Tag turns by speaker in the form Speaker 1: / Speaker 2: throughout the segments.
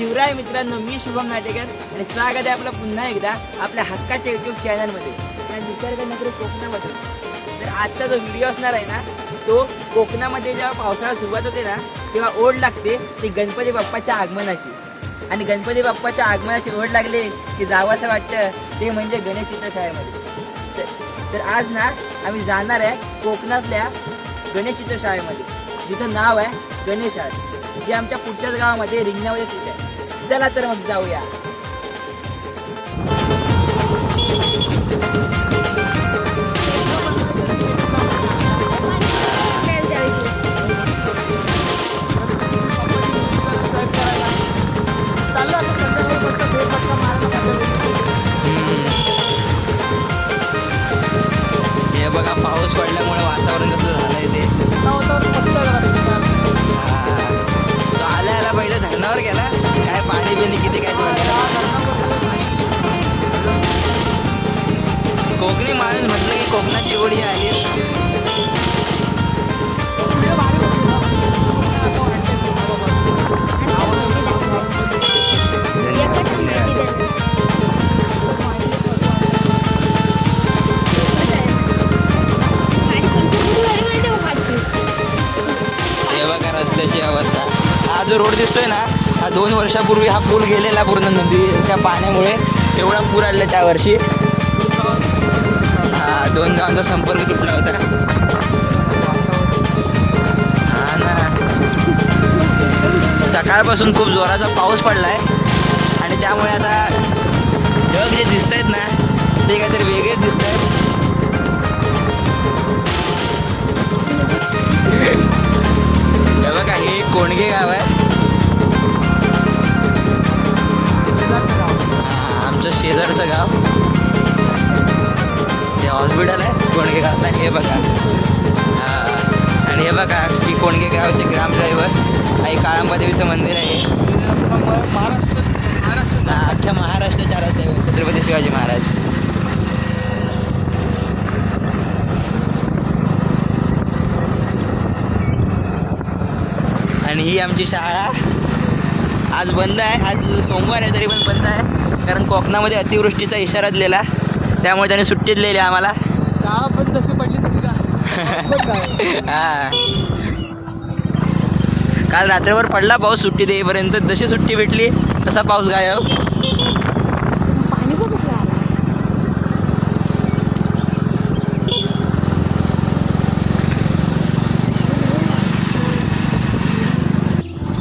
Speaker 1: शिवराय मित्रांनो मी शुभम नाटेकर आणि स्वागत आहे आपलं पुन्हा एकदा आपल्या हक्काच्या युट्यूब चॅनलमध्ये आणि विचार मित्र कोकणामध्ये. तर आजचा जो व्हिडिओ असणार आहे ना तो कोकणामध्ये जेव्हा पावसाळा सुरुवात होते ना तेव्हा ओढ लागते ती गणपती बाप्पाच्या आगमनाची. आणि गणपती बाप्पाच्या आगमनाची ओढ लागली की जावंसं वाटतं ते म्हणजे गणेश चित्रशाळेमध्ये तर- तर आज ना आम्ही जाणार आहे कोकणातल्या गणेश चित्रशाळेमध्ये जिचं नाव आहे गणेश आर्ट जी आमच्या पुढच्याच गावामध्ये रिंगणामध्ये स्थित आहे. चला तर मग जाऊया.
Speaker 2: जो रोड दिसतोय ना हा दोन वर्षापूर्वी हा पूल गेलेला पूर्ण नदीच्या पाण्यामुळे. एवढा पूर आलेला त्या वर्षी. हा दोन गावांचा संपर्क तुटला होता हा ना. सकाळपासून खूप जोराचा पाऊस पडलाय. आणि त्यामुळे आता ढग जे दिसत आहेत ना ते काहीतरी वेगळेच दिसत आहेत बघा हे कोणगे गाव आहे. शेजारचं गाव. ते हॉस्पिटल आहे कोणगे गावचं आणि हे. बघा आणि हे बघा की कोणगे गावचे ग्राम ड्रायव्हर आई काळांबादेवीचं मंदिर आहे. हा, अख्ख्या महाराष्ट्राच्या आराध्य छत्रपती शिवाजी महाराज. आणि ही आमची शाळा. आज बंद आहे. आज सोमवार आहे तरी पण बंद आहे. कारण कोकणामध्ये अतिवृष्टीचा इशारा दिलेला त्यामुळे त्याने सुट्टी दिलेली आम्हाला.
Speaker 3: पण तशी पडली तशी का?
Speaker 2: हा. काल रात्रभर पडला पाऊस सुट्टी देईपर्यंत. जशी सुट्टी भेटली तसा पाऊस गायब.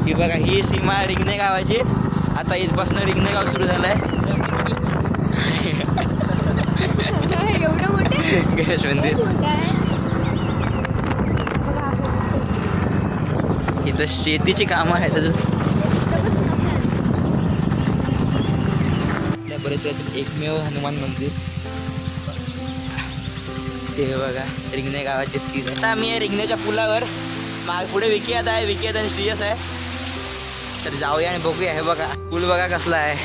Speaker 2: ही बघा ही सीमा रिंगणे गावाची. आता इथपासून रिंगणे गाव सुरू झालं आहे गणेश मंदिर. इथं शेतीची कामं आहेत अजून. आपल्या परिसरातील एकमेव हनुमान मंदिर. ते बघा रिंगणे गावाची स्थित. आता आम्ही या रिंगण्याच्या पुलावर माग पुढे विकियात आहे विकी आणि श्रीयस आहे. तर जाऊया आणि बघूया. हे बघा पूल बघा कसला आहे.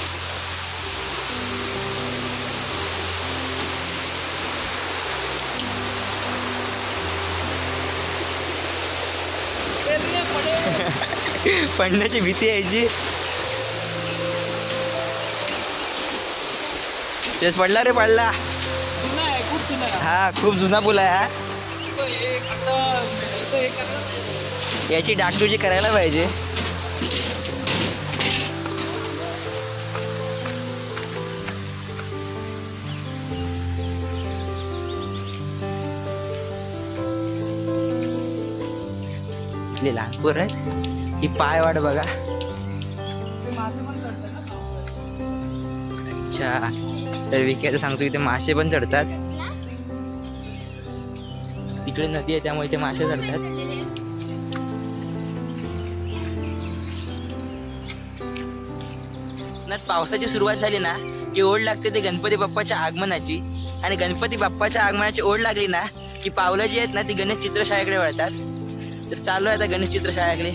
Speaker 2: पडण्याची भीती आहे याची तेच पडला रे पडला. हा खूप जुना पूल आहे हा. याची डागडुजी करायला पाहिजे. इथली लहान पोरं आहेत ही पाय वाट बघा अच्छा. तर विकायला सांगतो इथे मासे पण चढतात. तिकडे नदी आहे त्यामुळे इथे मासे चढतात. ना पावसाची सुरुवात झाली ना की ओढ लागते ते गणपती बाप्पाच्या आगमनाची. आणि गणपती बाप्पाच्या आगमनाची ओढ लागली ना की पावलं जी आहेत ना ती गणेश चित्रशाळेकडे वळतात. तर चालू आहे आता गणेश चित्रशाळेकडे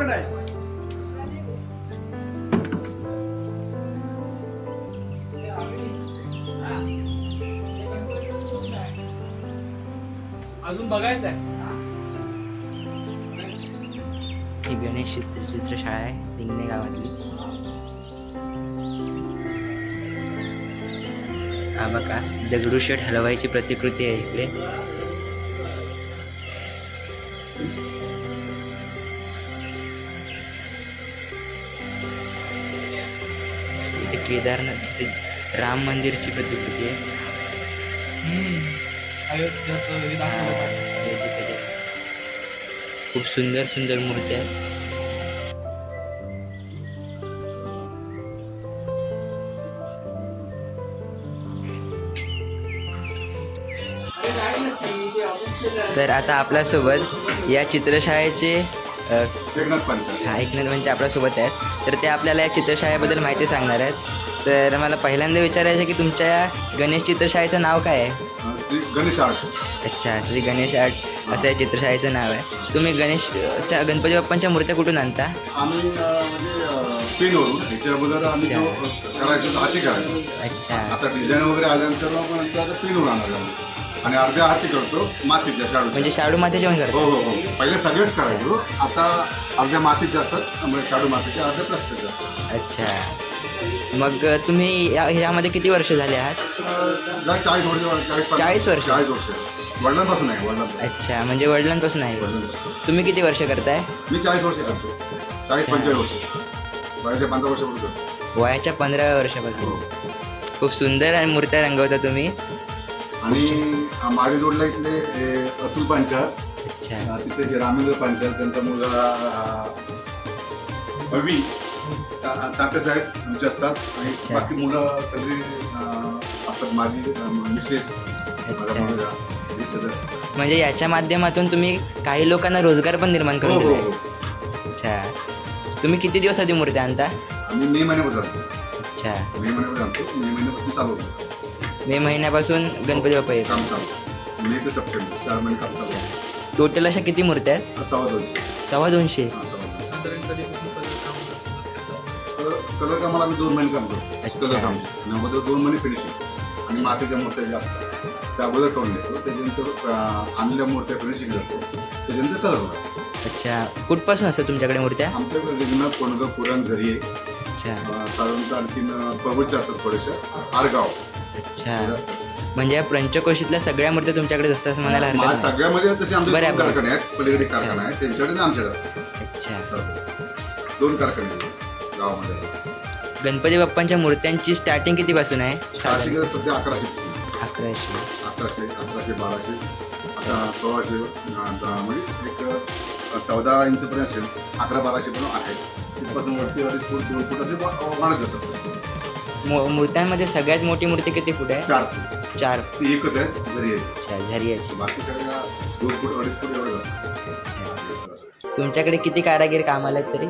Speaker 3: काय अजून बघायचं आहे.
Speaker 2: ही गणेश चित्र चित्रशाळा आहे लिंगणे गावातली. हा बघा दगडूशेठ हलवाईची प्रतिकृती आहे इकडे. इथे केदारनाथ राम मंदिरची प्रतिकृती आहे.
Speaker 3: अयोध्याचं हे दाखवलं पाहिजे.
Speaker 2: दिसत आहे. खूप सुंदर सुंदर मूर्ती आहेत तर आता आपल्यासोबत या चित्रशाळेचे अ,
Speaker 4: एकनाथ पंचायत
Speaker 2: हा एकनाथ म्हणजे आपल्यासोबत आहेत तर ते आपल्याला या चित्रशाळेबद्दल माहिती सांगणार आहेत तर मला पहिल्यांदा विचारायचं आहे की तुमच्या या गणेश चित्रशाळेचं नाव काय आहे
Speaker 4: श्री गणेश आर्ट.
Speaker 2: अच्छा श्री गणेश आर्ट. असं या चित्रशाळेचं नाव आहे. तुम्ही गणेशच्या गणपती बाप्पांच्या मूर्त्या कुठून आणता?
Speaker 4: आम्ही म्हणजे अं, पेनवरून. ह्याच्या अगोदर आम्ही जो अं, करायचो हाती करायचो.
Speaker 2: अच्छा.
Speaker 4: आता डिझाईन वगैरे आल्यानंतर मग नंतर आता पेनवर आणायला. आणि अर्ध्या हाती करतो मातीच्या शाडू
Speaker 2: म्हणजे शाडू मातेचे पण
Speaker 4: हो
Speaker 2: करता?
Speaker 4: हो हो पहिले सगळेच करायचो. आता अर्ध्या मातीच्या असतात म्हणजे शाडू मातीच्या अर्ध्या प्लास्टिकच्या.
Speaker 2: अच्छा. मग तुम्ही या ह्यामध्ये किती वर्ष झाले आहात?
Speaker 4: चाळीस वर्ष चाळीस पन्नास-
Speaker 2: चाळीस वर्ष?
Speaker 4: चाळीस वर्ष. वडिलांपासून आहे वडिलांपासून.
Speaker 2: अच्छा म्हणजे वडिलांपासून आहे.
Speaker 4: वडिलांपासून.
Speaker 2: तुम्ही किती वर्ष करताय?
Speaker 4: मी चाळीस वर्ष करतो. चाळीस पंचेचाळीस वर्ष. बाहेरच्या पंधरा वर्ष
Speaker 2: वयाच्या पंधरा वर्षापासून. खूप सुंदर आणि मूर्त्या रंगवता तुम्ही.
Speaker 4: आणि मागे जोडला इथले हे, अतुल पंचायत
Speaker 2: अच्छा.
Speaker 4: अं, तिथे जे रामेंद्र पंचायत त्यांचा मुलगा अं, अवी ता- ताटे साहेब आमचे असतात आणि बाकी मुलं सगळी असतात माझी अं, मिसेस माझा मुलगा हे सगळं.
Speaker 2: म्हणजे याच्या माध्यमातून तुम्ही काही लोकांना रोजगार पण निर्माण
Speaker 4: हो
Speaker 2: करून
Speaker 4: हो
Speaker 2: दिलाय.
Speaker 4: हो.
Speaker 2: अच्छा. तुम्ही किती दिवस आधी मूर्त्या आणता?
Speaker 4: आम्ही मे महिन्यापासून आणतो.
Speaker 2: अच्छा.
Speaker 4: मे महिन्यापासून आणतो. मे महिन्यापासून चालू होतं.
Speaker 2: मे महिन्यापासून गणपती बाप्पा येतो.
Speaker 4: काम चालू मे ते सप्टेंबर चार महिने काम चालू आहे.
Speaker 2: टोटल अशा किती मूर्त्या आहेत?
Speaker 4: सव्वा दोनशे.
Speaker 2: सव्वा दोनशे.
Speaker 4: हा, सव्वा दोनशे.
Speaker 3: कलर
Speaker 4: कलर कामाला आम्ही दोन महिने काम करतो. कलर काम. आणि अगोदर दोन महिने फिनिशिंग आणि मातीच्या मूर्त्या ज्या असतात त्या अगोदर करून देतो. त्याच्यानंतर अं, आणलेल्या मूर्त्या फिनिशिंग करतो. त्याच्यानंतर कलर होतो.
Speaker 2: अच्छा. कुठपासून असतात तुमच्याकडे मूर्त्या?
Speaker 4: आमच्याकडे रिंगण कोणगं पुरण घरी आहे साधारणतः आणखीन पबूच्या असतात थोड्याशा आरगाव.
Speaker 2: अच्छा. म्हणजे या पंचकोशीतल्या सगळ्या मूर्त्या तुमच्याकडेच असतात असं म्हणायला हरकत नाही.
Speaker 4: सगळ्यामध्ये तसे आमचे
Speaker 2: बरं,
Speaker 4: दोन
Speaker 2: बरं.
Speaker 4: कारखाने आहेत. पलीकडे कारखाना आहे. त्यांच्याकडे आणि आमच्याकडे
Speaker 2: अच्छा.
Speaker 4: दोन कारखाने आहेत. गावामध्ये.
Speaker 2: गणपती बाप्पांच्या मूर्त्यांची स्टार्टिंग कितीपासून आहे?
Speaker 4: स्टार्टिंग सध्या अकराशे.
Speaker 2: अकराशे.
Speaker 4: अकराशे अकराशे बाराशे आता सोळाशे अं, म्हणजे एक अं, चौदा इंचपर्यंत असेल. अकरा बाराशे पण आहे. तिथपासून वरती फूट दोन फूट असे वा- वाढत जातात
Speaker 2: मू- मूर्त्यांमध्ये सगळ्यात मोठी मूर्ती किती फूट आहे?
Speaker 4: चार फूट.
Speaker 2: चार
Speaker 4: ती एकच आहे घरी आहे.
Speaker 2: अच्छा झरियाची
Speaker 4: बाकी सगळ्या दोन फूट अडीच फूट एवढे
Speaker 2: तुमच्याकडे किती कारागीर कामाला आहेत तरी?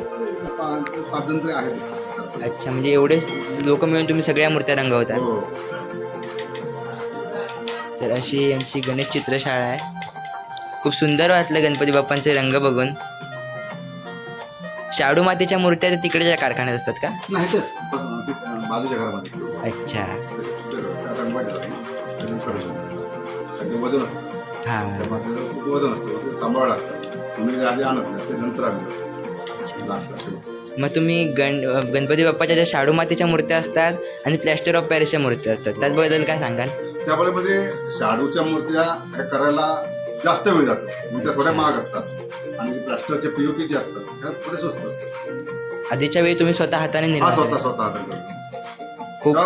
Speaker 4: तरी आहेत
Speaker 2: अच्छा म्हणजे एवढे लोक मिळून तुम्ही सगळ्या मूर्त्या रंगवता.
Speaker 4: हो.
Speaker 2: तर अशी यांची गणेश चित्रशाळा आहे. खूप सुंदर वाटलं गणपती बाप्पांचे रंग बघून. शाडू मातीच्या मूर्त्या त्या तिकडच्या कारखान्यात असतात का? अच्छा. हां. मग तुम्ही गण गणपती बाप्पाच्या ज्या शाडू मातीच्या मूर्त्या असतात आणि प्लॅस्टर ऑफ पॅरिसच्या मूर्त्या असतात त्याबद्दल काय सांगाल
Speaker 4: त्यामुळे म्हणजे शाडूच्या मूर्त्या करायला जास्त वेळ जातो म्हणजे त्या थोड्या महाग असतात आणि प्लास्टरच्या पीओपी जे असतात थोडे स्वस्त असतात
Speaker 2: आधीच्या वेळी तुम्ही स्वतः हाताने निर्माण
Speaker 4: स्वतः. स्वतः करतो.
Speaker 2: खूप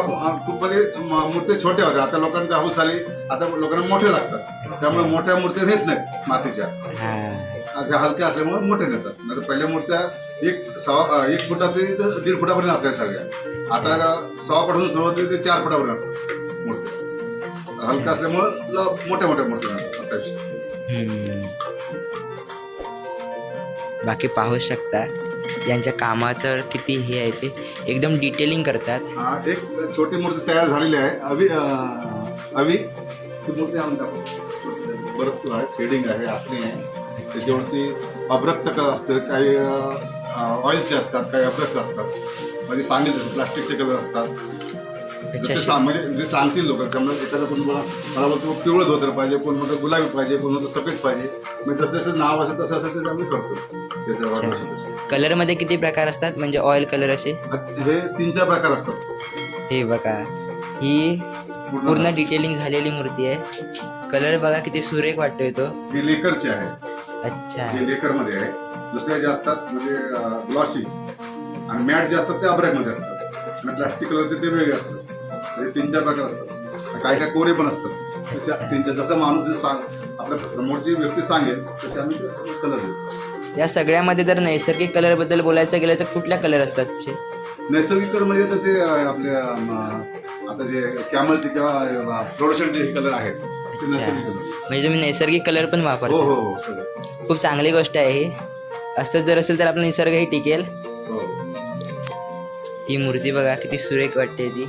Speaker 4: खूप म्हणजे मूर्ती छोट्या होत्या. आता लोकांच्या हाऊस आली. आता लोकांना मोठे लागतात. त्यामुळे मोठ्या मूर्त्या नेत नाहीत मातीच्या.
Speaker 2: हां.
Speaker 4: त्या हलक्या असल्यामुळे मोठे नेतात. नाही पहिल्या मूर्त्या एक सहा अं, एक फुटाचे तर दीड फुटापर्यंत असायच्या सगळ्या. आता सहा फुटापासून सुरुवात केली ते चार फुटापर्यंत असतात मूर्त्या. हलक्या असल्यामुळे मोठ्या मोठ्या मूर्त्या असायच्या.
Speaker 2: बाकी पाहू शकता. यांच्या कामाचं किती हे आहे ते एकदम डिटेलिंग करतात.
Speaker 4: हा, एक छोटी मूर्ती तयार झालेली आहे. अवी अं, अवी ती मूर्ती आणून टाकू. बरंच आहे शेडिंग आहे आखणी आहे. त्याच्यावरती अब्रकचं कलर असतं काही ऑइलचे असतात काही अब्रकचे असतात. म्हणजे सांगितलं प्लास्टिकचे कलर असतात. म्हणजे जे सांगतील लोक त्यामुळे एखादा कोणी मला मला बोलतो पिवळं धोतर पाहिजे कोण म्हणतो गुलाबी पाहिजे कोण म्हणतो सफेद पाहिजे. म्हणजे जसं जसं नाव असेल तसं असेल ते आम्ही करतो. त्याच्या तसं.
Speaker 2: कलरमध्ये किती प्रकार असतात? म्हणजे ऑइल कलर असे?
Speaker 4: हे तीन चार प्रकार असतात.
Speaker 2: हे बघा. ही पूर्ण डिटेलिंग झालेली मूर्ती आहे. कलर बघा किती सुरेख वाटतोय तो.
Speaker 4: हे लेकरचे आहे.
Speaker 2: अच्छा.
Speaker 4: हे लेकरमध्ये आहे. दुसरे जे असतात म्हणजे ग्लॉसी आणि मॅट जे असतात ते अब्रॅकमध्ये असतात. आणि प्लास्टिक कलरचे ते वेगळे असतात. हे तीन चार प्रकार असतात. काही काही कोरे पण असतात. त्याच्या तीन चार जसं माणूस सांग आपल्या समोरची व्यक्ती सांगेल तसे आम्ही कलर देतो
Speaker 2: या सगळ्यामध्ये जर नैसर्गिक कलरबद्दल बोलायचं गेलं तर कुठल्या कलर असतात
Speaker 4: नैसर्गिक कलर म्हणजे तर ते अं, आपले अं, आता जे कॅमलचे किंवा फ्लोरोशनचे हे कलर आहेत ते नैसर्गिक कलर
Speaker 2: म्हणजे तुम्ही नैसर्गिक कलर पण
Speaker 4: हो
Speaker 2: वापरता.
Speaker 4: हो हो सगळं.
Speaker 2: खूप चांगली गोष्ट आहे ही. असंच जर असेल तर आपला निसर्गही टिकेल.
Speaker 4: हो.
Speaker 2: ही मूर्ती बघा किती सुरेख वाटते ती.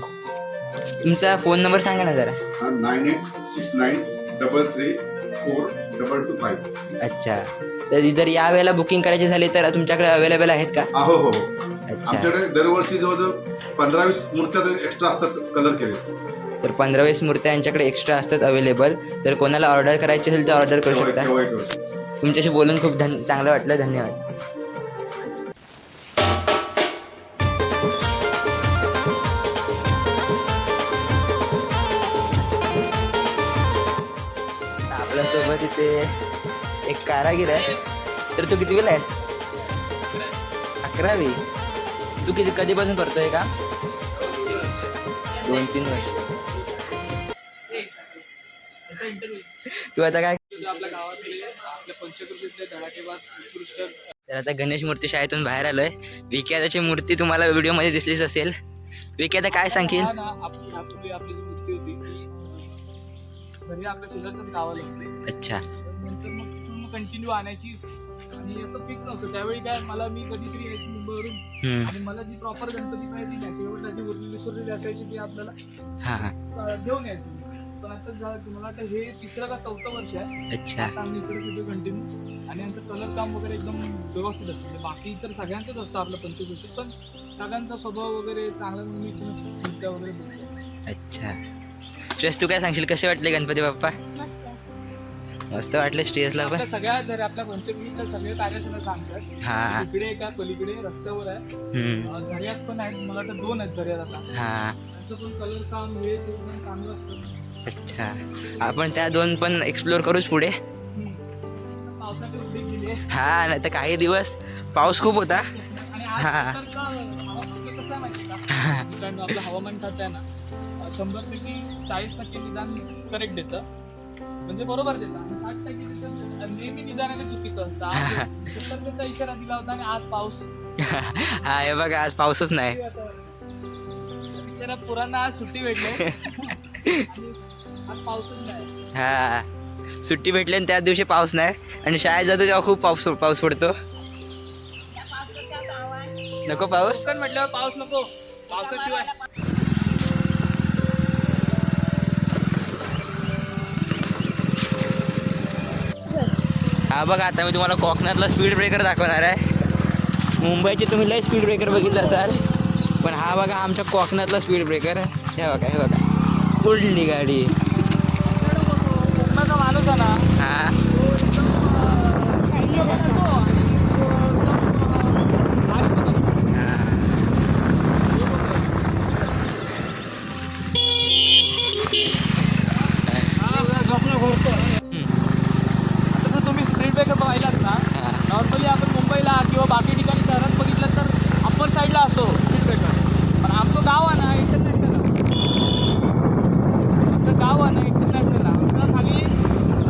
Speaker 2: तुमचा फोन नंबर सांगा ना जरा.
Speaker 4: Nine eight six nine double three four double two five
Speaker 2: अच्छा. तर जर या वेळेला बुकिंग करायची झाली तर तुमच्याकडे अवेलेबल आहेत का?
Speaker 4: हा हो हो.
Speaker 2: अच्छा.
Speaker 4: आमच्याकडे दरवर्षी जवळजवळ पंधरा वीस मूर्त्या एक्स्ट्रा असतात कलर केले.
Speaker 2: तर पंधरा वीस मूर्त्या यांच्याकडे एक्स्ट्रा असतात अवेलेबल तर कोणाला ऑर्डर करायची असेल तर ऑर्डर करू शकता.
Speaker 4: केव्हाही करू शकतो.
Speaker 2: तुमच्याशी बोलून खूप धन चांगलं वाटलं. धन्यवाद. एक कारागीर आहे. तर तू किती वेळ आहे? अकरावी. तू किती कधीपासून करतोय का? दोन तीन वर्ष. तू आता काय? तर आता गणेश मूर्ती शाळेतून बाहेर आलोय. विख्याताची मूर्ती तुम्हाला व्हिडिओमध्ये दिसलीच असेल. विख्याता काय
Speaker 3: होती
Speaker 2: अच्छा.
Speaker 3: कंटिन्यू आणायची. आणि असं फिक्स नव्हतं. त्यावेळी काय मला मी कधीतरी यायची मुंबईवरून. आणि मला जी प्रॉपर गणपती पाहिजे नाही शेवटची उरली विसरलेली असायची ती आपल्याला
Speaker 2: हा हा.
Speaker 3: घेऊन यायची. पण आता झालं तुम्हाला वाटतं हे तिसरं का चौथं वर्ष आहे.
Speaker 2: अच्छा.
Speaker 3: आम्ही इकडे सगळं कंटिन्यू आणि यांचं कलर काम वगैरे एकदम व्यवस्थित असतं. म्हणजे बाकी तर सगळ्यांचंच असतं आपलं पंचकृतीत पण सगळ्यांचा स्वभाव वगैरे चांगला मी वगैरे
Speaker 2: अच्छा. श्रेयस तू काय सांगशील? कसे वाटले गणपती बाप्पा? मस्त वाटले श्रेयसला पण.
Speaker 3: आपल्या सगळ्या जर आपल्या पंचकृतीतल्या सगळे कार्यशाळा सांगतात.
Speaker 2: हा.
Speaker 3: इकडे एका पलीकडे रस्त्यावर आहे.
Speaker 2: हम्म.
Speaker 3: अं, झऱ्यात पण आहेत. मला वाटतं दोन आहेत झऱ्यात आता.
Speaker 2: हा.
Speaker 3: त्यांचं पण कलर काम हे ते पण चांगलं असतं.
Speaker 2: अच्छा. आपण त्या दोन पण एक्सप्लोर करूच पुढे.
Speaker 3: हम्म. पावसाची
Speaker 2: हा नाही तर काही दिवस पाऊस खूप होता.
Speaker 3: आणि
Speaker 2: हा.
Speaker 3: हवामान कसं आहे माहिती का? मित्रांनो आपलं हवामान खातं आहे ना शंभर पैकी चाळीस टक्के निदान करेक्ट देतं. म्हणजे बरोबर टक्के नेहमी चुकीचं असतं. आज इशारा दिला होता आणि आज पाऊस.
Speaker 2: हा हे बघा आज पाऊसच नाही.
Speaker 3: बिचारा पुरांना आज सुट्टी भेटली. आणि आज पाऊसच नाही.
Speaker 2: हा सुट्टी भेटली आणि त्याच दिवशी पाऊस नाही. आणि शाळेत जातो तेव्हा खूप पाऊस पाऊस पडतो. नको पाऊस?
Speaker 3: कोकण म्हटल्यावर पाऊस नको. पावसाशिवाय.
Speaker 2: हा बघा आता मी तुम्हाला कोकणातला स्पीड ब्रेकर दाखवणार आहे. मुंबईचे तुम्ही लय स्पीड ब्रेकर बघितलं असाल. पण हा बघा आमच्या कोकणातला स्पीड ब्रेकर हे बघा हे बघा. उडली गाडी हा.
Speaker 3: आता जर तुम्ही स्पीड ब्रेकर पाहिलात ना
Speaker 2: हा.
Speaker 3: नॉर्मली आपण मुंबईला किंवा बाकी ठिकाणी शहरात बघितलं तर अप्पर साईडला असतो स्पीड ब्रेकर पण आमचं गाव आहे ना इंटरनॅशनल आमचं गाव आहे ना इंटरनॅशनल आमचं खाली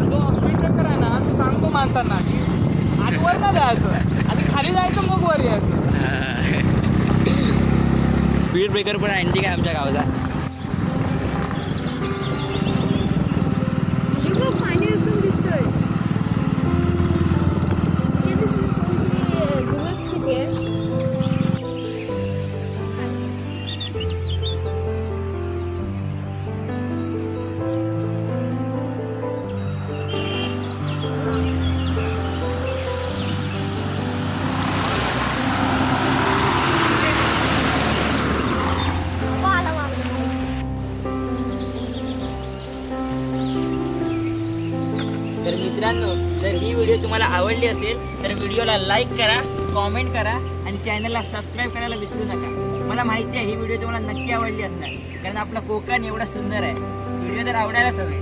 Speaker 3: जो स्पीड ब्रेकर आहे ना तो सांगतो माणसांना की आजवर ना जायचं. आणि खाली जायचं मग वर यायचं.
Speaker 2: स्पीड ब्रेकर पण आणखी काय आमच्या गावाचा मुलांनो जर ही व्हिडिओ तुम्हाला आवडली असेल तर व्हिडिओला लाईक करा कॉमेंट करा आणि चॅनलला सबस्क्राईब करायला विसरू नका. मला माहिती आहे ही व्हिडिओ तुम्हाला नक्की आवडली असणार. कारण आपला कोकण एवढा सुंदर आहे. व्हिडिओ तर आवडायलाच हवे